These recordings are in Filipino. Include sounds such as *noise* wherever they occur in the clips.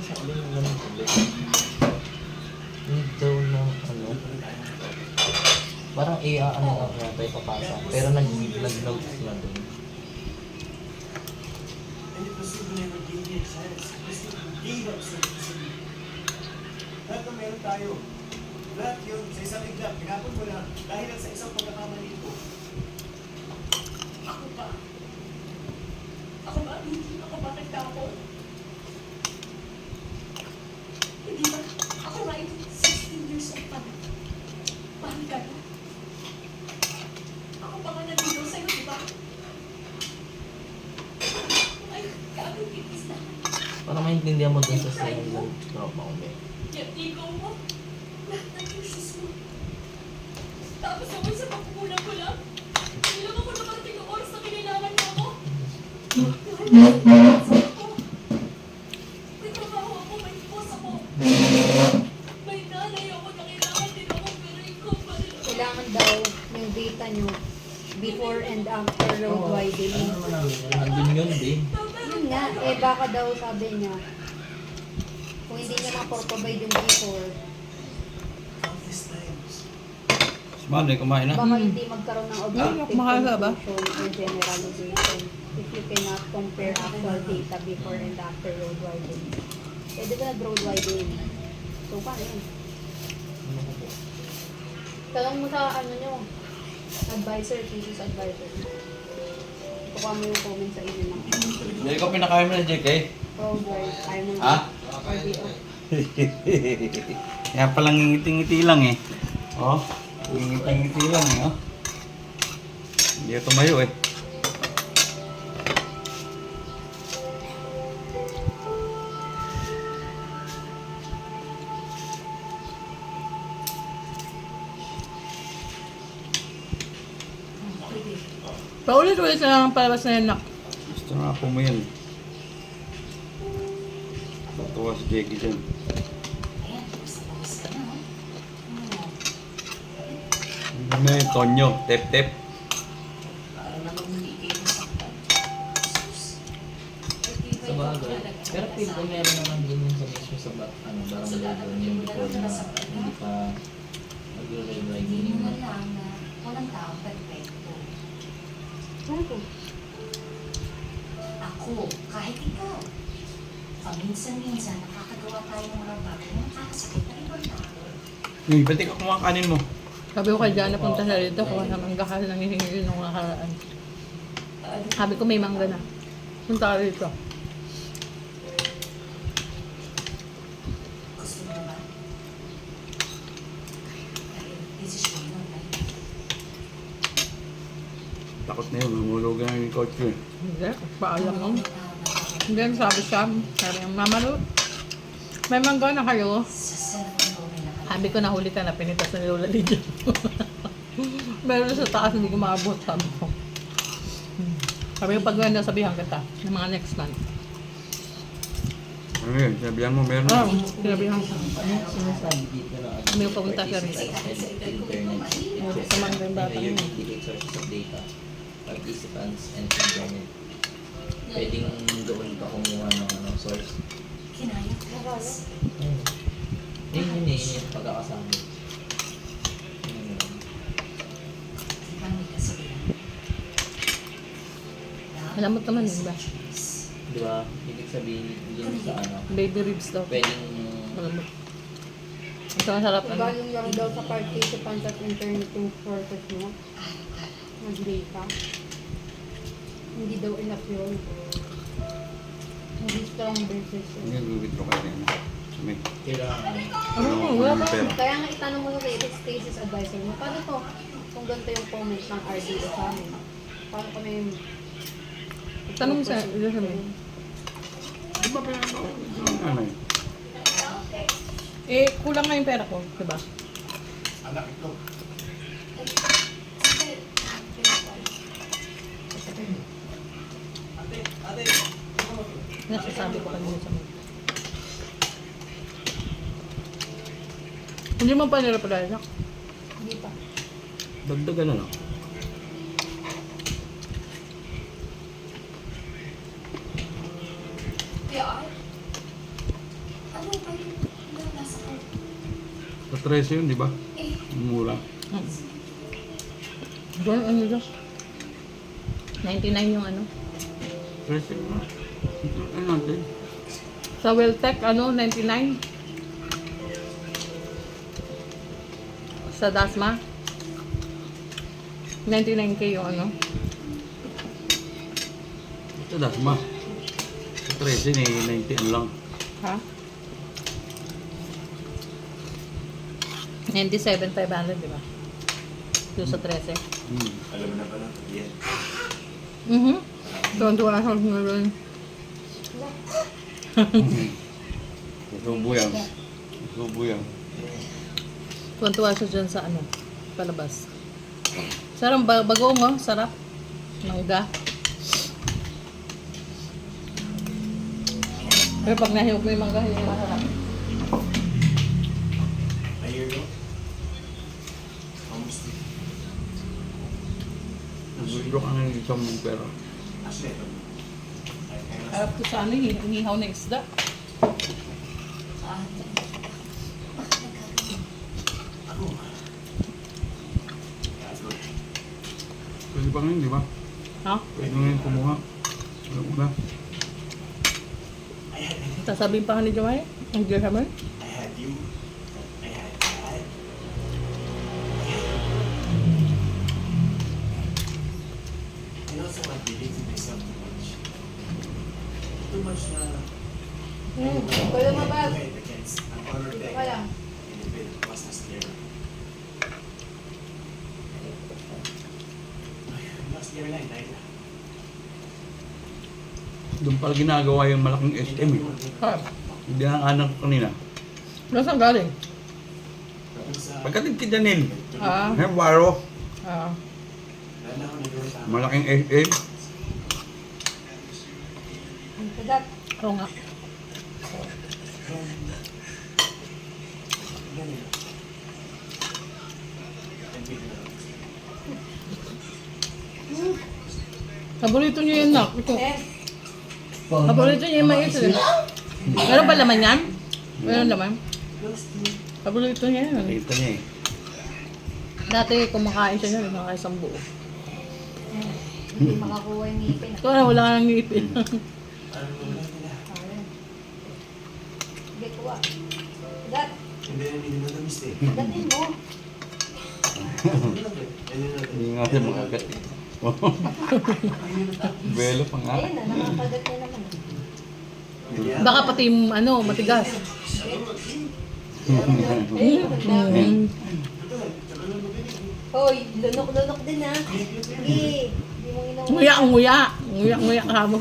na sa akin yung ganun ulit. Daw ng ano. Parang iya ano na yata ipapasa. Pero nag nag-note na easily. Lahat na meron tayo. Lahat yun, sa isang iglap, pinapon mo lang dahil lang sa isang pagkakamali ko. Ako ba? Ako ba? Hindi ako ba nagtapon? Hindi ba? Ako right? 16 years old pa na. Bakit ka na? Ako pa nga nandito sa'yo, di ba? Ay, kami kitis na. Para maintindihan mo dun sa sa'yo ng tropa ko. Yung ego mo. Lahat ng issues mo. Tapos ako sa pagkukulang ko lang. Hindi lang ako nakarating ng oras na kailangan mo ako. May trabaho ako, may boss ako. May nanay ako na kailangan din ako, pero ikaw pa rin ako. Kailangan daw yung data nyo before and after road widening. Ano naman namin, nandun yun din. Yun nga, eh baka daw sabi niya, kung hindi niya na-provide yung before, Countless times. Ma'am, di kumain na. baka hindi magkaroon ng objective kumakain ka ba? conclusion or generalization if you cannot compare actual data before and after road widening. Eh, di ba nag-road widening? So, paano yun? Tanong mo sa ano nyo, advisor, thesis advisor. Tuka mo yung comment sa inyo ng Hindi ko pinakain mo na, JK. road wide, ayaw mo Ha? RDO. *laughs* Kaya palang ngiti-ngiti lang eh. Oh, ngiti-ngiti lang eh. Oh. Hindi ako tumayo eh. Paulit-ulit na lang ang palabas na yan, nak. Gusto na ako mo yan. Tatuwa si JK dyan. Yung Tonyo? Tep-tep. Sa bagay. Pero feel ko meron naman din yung sa mismo sa ba, ano, barangay doon yung before na hindi pa riding. mo lang na walang tao perfecto. To? Ako, kahit ikaw. Paminsan-minsan, nakakagawa tayo ng mga bagay na nakakasakit na ibang tao. Uy, ba't ikaw kumakanin mo? Sabi ko kay Jana, punta siya dito, kuha ng mangga kasi nangihingi nung nakaraan. Sabi ko may mangga na. Punta ka right? Takot na yun, lumulog na yung coach ko eh. Hindi, paalam mo. Hindi, sabi siya, sabi niya, Mama Ruth, may mangga na kayo. sa cellphone ko may nakalagay. Sabi ko nahuli ka na, pinitas na ni Lola Lydia. *laughs* Meron sa taas, hindi ko maabot, sabi ko. Sabi ko, pag ganda, sabihan kita, ng mga next month. Ano yun? Sabihan mo, meron Oo, na. sinabihan ko. Yung sinasabi dito na? May pupunta siya rito. Participants and internet. Sa mga yung bata data. Participants and internet. Pwedeng doon ka kumuha ng ano, source. Kinaya ko. Hmm. Yun yun eh, yun yung pagkakasama. Yun yun. Alam mo naman yun ba? Di ba? Ibig sabihin dun sa ano, Baby ribs daw. pwedeng Alam mo. Ito masarap ano. Galing lang daw sa participants at internet yung sources mo. Nag-data. Hindi daw enough yun. Hindi lang versus Hindi, yun. withdraw kayo rin. Sumi. kailangan Ano, wala pa. Pera. Kaya nga itanong mo sa thesis advisor mo, paano to kung ganito yung comment ng RDO sa amin? Paano kami Tanong sa ilo sa mga. Di ba pera ko? Ano eh? Eh, kulang nga yung pera ko, diba? Anak ito. Ate, ate, mo? Nasasabi ko kanina sa mga. Hindi mo pa nila pala anak. Hindi pa. Dagdag ano na. Sa 13 yun, di ba? Mura. Hmm. Doon, ano dyan? 99 yung ano? 13 yun. Ano? ano natin? Sa Welltech, ano, 99? Sa Dasma, 99k yung ano. Ito dasma. Sa 13 eh, 90 ano lang. Ha? 97,500, di ba? Yung sa 13. Hmm. Alam mo na pala, yan. Mhm. Tuwan-tuwa na sa ngayon. Subo yan. Subo yan. Tuwan-tuwa siya dyan sa ano, palabas. Sarap, ba bagoong oh, sarap. Mangga. Pero pag nahiyog mo yung mangga, hindi masarap. A year ago? Almost three. Gusto ka ng isang mong pera. Harap ko sa ano, eh, inihaw na isda. Ah, Ako. Yeah, good. Pwede pa ngayon, di ba? Ha? Pwede ngayon kumuha. Alam mo had, Sasabihin pa ka ni Jomay? Ang dear hammer? Ginagawa yung malaking SM eh. Ha? Hindi ang anak ko kanina. Nasaan galing? Pagkatid kay Janil. Ah, Eh, waro. ah. Malaking SM. Kagat. Oo nga. Paborito niyo yun, Nak. Ito. Paborito niyo yung mais. eh. Meron ba laman yan? Meron laman? Paborito niya yan. Nakita niya eh. Dati kumakain siya niya, kumakain isang buo. hindi makakuha yung ngipin. Ito na, wala ka ng ngipin. Ayun. Kuha. Kagat. Hindi na mistake. Kagatin mo. Hindi nga siya makagat eh. Belo pa nga. Ayun na, nakakagat niya naman. Baka pati yung ano, matigas. Mm. Hoy, lunok-lunok din ha. Sige. Hindi mo inawa. Nguya, nguya. Nguya, nguya ka mo.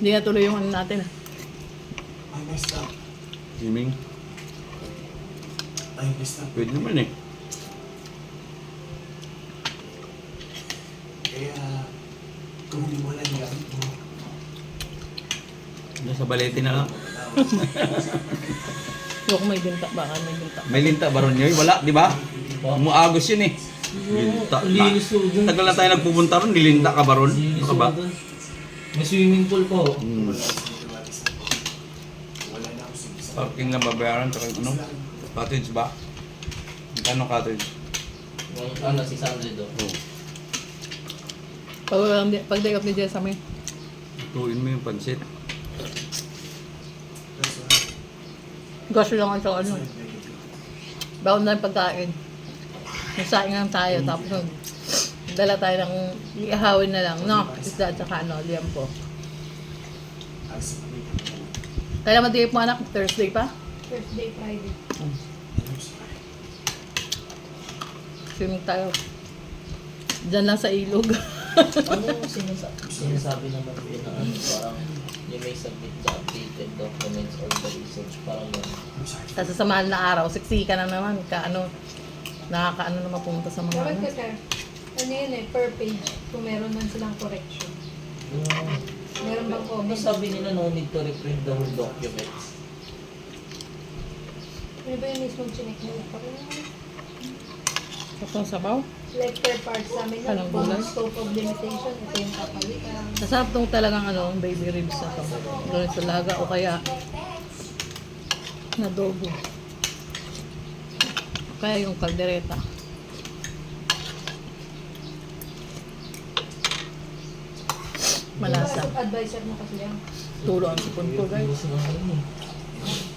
Hindi na tuloy yung ano natin. ah. I messed up. Siming. I messed up. Pwede naman eh. Kung hindi mo lang gamit mo, Nasa balete na lang. *laughs* Yung may binta, baka may binta. May linta ba ron yun? Wala, di ba? Umuagos yun eh. Linta. Linis ko dun. Tagal na tayo nagpupunta ron, nilinta ka ba ron? Ano ka ba? May swimming pool po. Hmm. na sa Parking lang babayaran, tsaka ano? Cottage ba? Magkano cottage? Yung ano, 600 do. Oh. Pag, pag day off ni Jess kami, Tuin mo yung pansit. gosh lang ang ano. Baon na yung pagkain. Nasaing lang tayo, tapos yun, dala tayo ng iahawin na lang, no? Isda at saka ano, liampo. Kailan mag-day mo anak? Thursday pa? Thursday, Friday. Swimming tayo. Diyan lang sa ilog. *laughs* ano yung sinasa- sinasabi naman po na ano, parang you may submit the updated documents or the research, parang yun. Kasi sa mahal na araw, siksika na naman, ka ano, nakakaano na mapunta sa mga Dapat ano. ka. Ano yun eh, per page, kung meron man silang correction. Meron bang ano comment? sabi nila no need to reprint the whole documents? Ano ba yung mismong chinek mo? Parang, Tapos sabaw. Like per part sa amin, Anong yung gulay? scope of limitation, ito yung kapalitan. Masarap tong talagang ano, baby ribs na to. Ganito laga o kaya nadobo. Kaya yung kaldereta. Malasa. Diba, advisor mo kasi yan. Turo ang sipon ko guys. Na yun.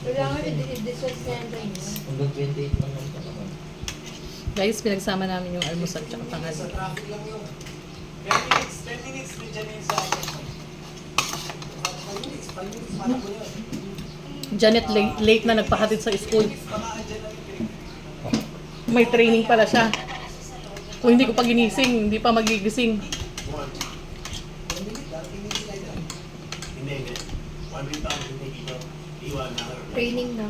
Kailangan i-discuss na yan yun. Hanggang 28 lang naman. Guys, pinagsama namin yung almusal tsaka yun. 10 minutes, 10 minutes din dyan yun sa akin. 5 minutes, 5 minutes, paano ko yun? Janet late, late na nagpahatid sa school. May training pala siya. Kung hindi ko pa ginising, hindi pa magigising. Training na.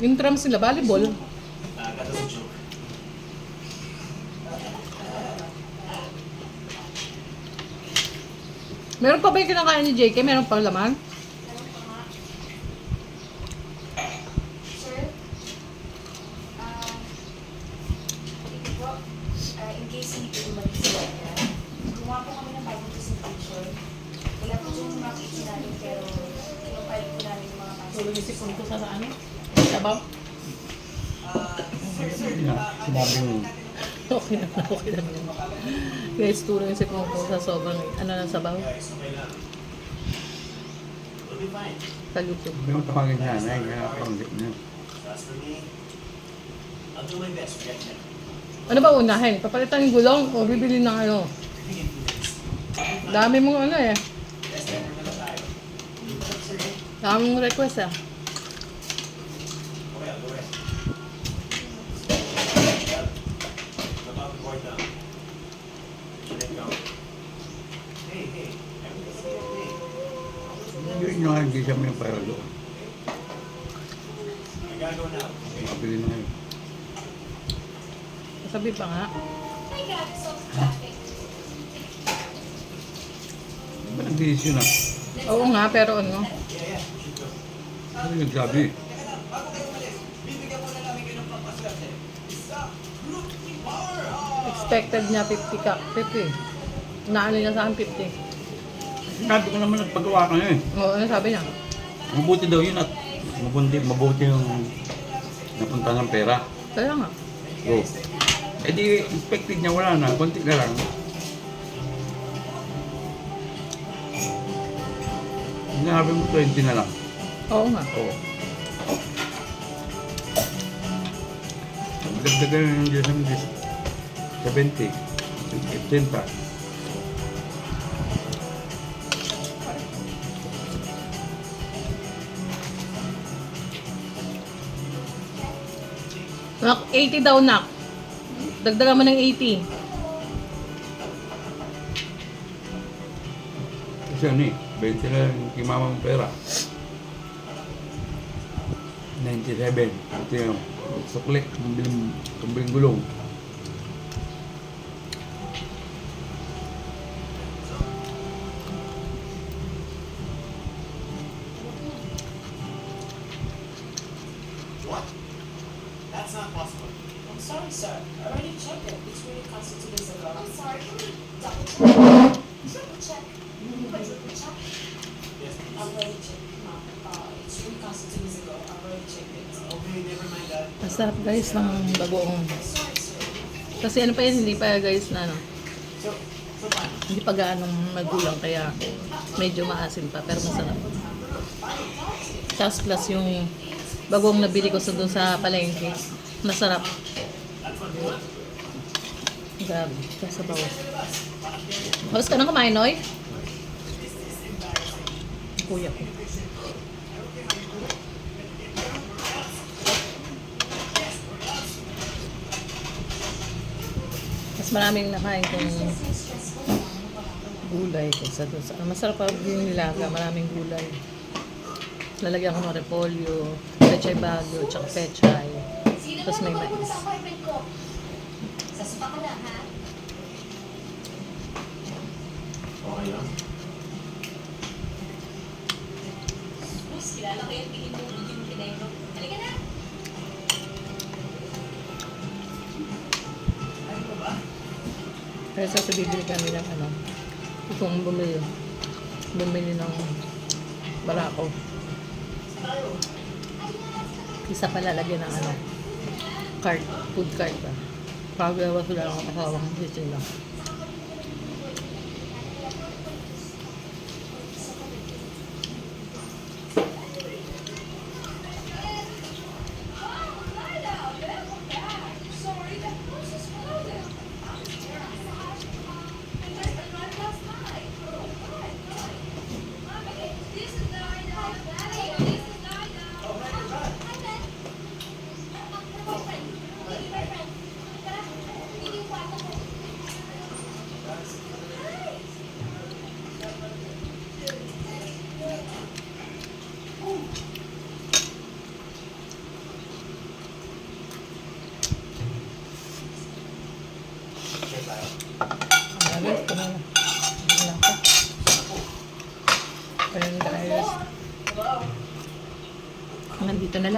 Yung trams nila, volleyball. Ah, kata sa joke. Meron pa ba yung kinakain ni JK? Meron pa laman? Sinabi mo. Okay na, okay na. Guys, tulog yung sipon ko sa sobrang, ano na sabaw? Lang. YouTube. Hindi mo tawagin sa nanay, kaya panggit niya. Ano ba unahin? Papalitan yung gulong o bibili ng ano? Dami mong ano eh. Na lang. Dami mong request ah. Okay, I'll do it. About the board now. Let go. Hey, hey. Everything's okay. Yun yung hindi siya may pera doon. Now. Okay. Mabili na yun. Sabi pa nga. Hi guys, so traffic. Di ba nag-desisyon na? Oo nga, pero ano? Ano yung mo na! Ah! Expected niya 50 ka. 50. Naano niya sa akin 50. Sinabi ko naman nagpagawa ka na eh. Oo, ano sabi niya? Mabuti daw yun at mabuti, mabuti yung napunta ng pera. Kaya nga. Go. Eh di, expected niya wala na. Konti na lang. Sinabi mo 20 na lang. Oo nga. Oo. Dagdagan yung Diyos ng Diyos. 70. 80. Nak, 80 daw nak. Dagdagan mo ng 80. Kasi ano eh, 20 na lang yung kimama mong pera. 97. Ito yung sukli, kumbiling, kumbiling gulong. What? That's not possible. I'm sorry, sir. I already checked it. It's really costed two days ago. I'm sorry, can we double check? Triple check. Quadruple check? Yes, please. I've already checked, ma'am. Uh, it's really costed two days ago. I've already checked it. Okay, never mind that. Guys ng bagoong. Sorry, sir. Kasi ano pa yan, hindi pa guys na ano. So, so paano? Hindi pa gaanong magulang kaya medyo maasim pa pero masarap. Tapos plus yung bagong nabili ko sa doon sa palengke. Masarap. Grabe. Kasabaw. Halos ka nang kumain, Noy? Kuya ko. Mas maraming nakain kung gulay kaysa doon sa... Masarap pa yung nilaga, maraming gulay. Lalagyan ko ng repolyo, pechay bagyo, tsaka pechay. Tapos may mais. sa appointment ko? Sa spa ka lang, ha? Okay lang. Mas kilala ko yung tingin mo yung. Halika na! Kaya sa bibili kami ng ano, kong bumili. Bumili ng barako. Isa pa lalagyan ng ano, cart, food cart ba. Pagawa sila ng asawang sisig lang.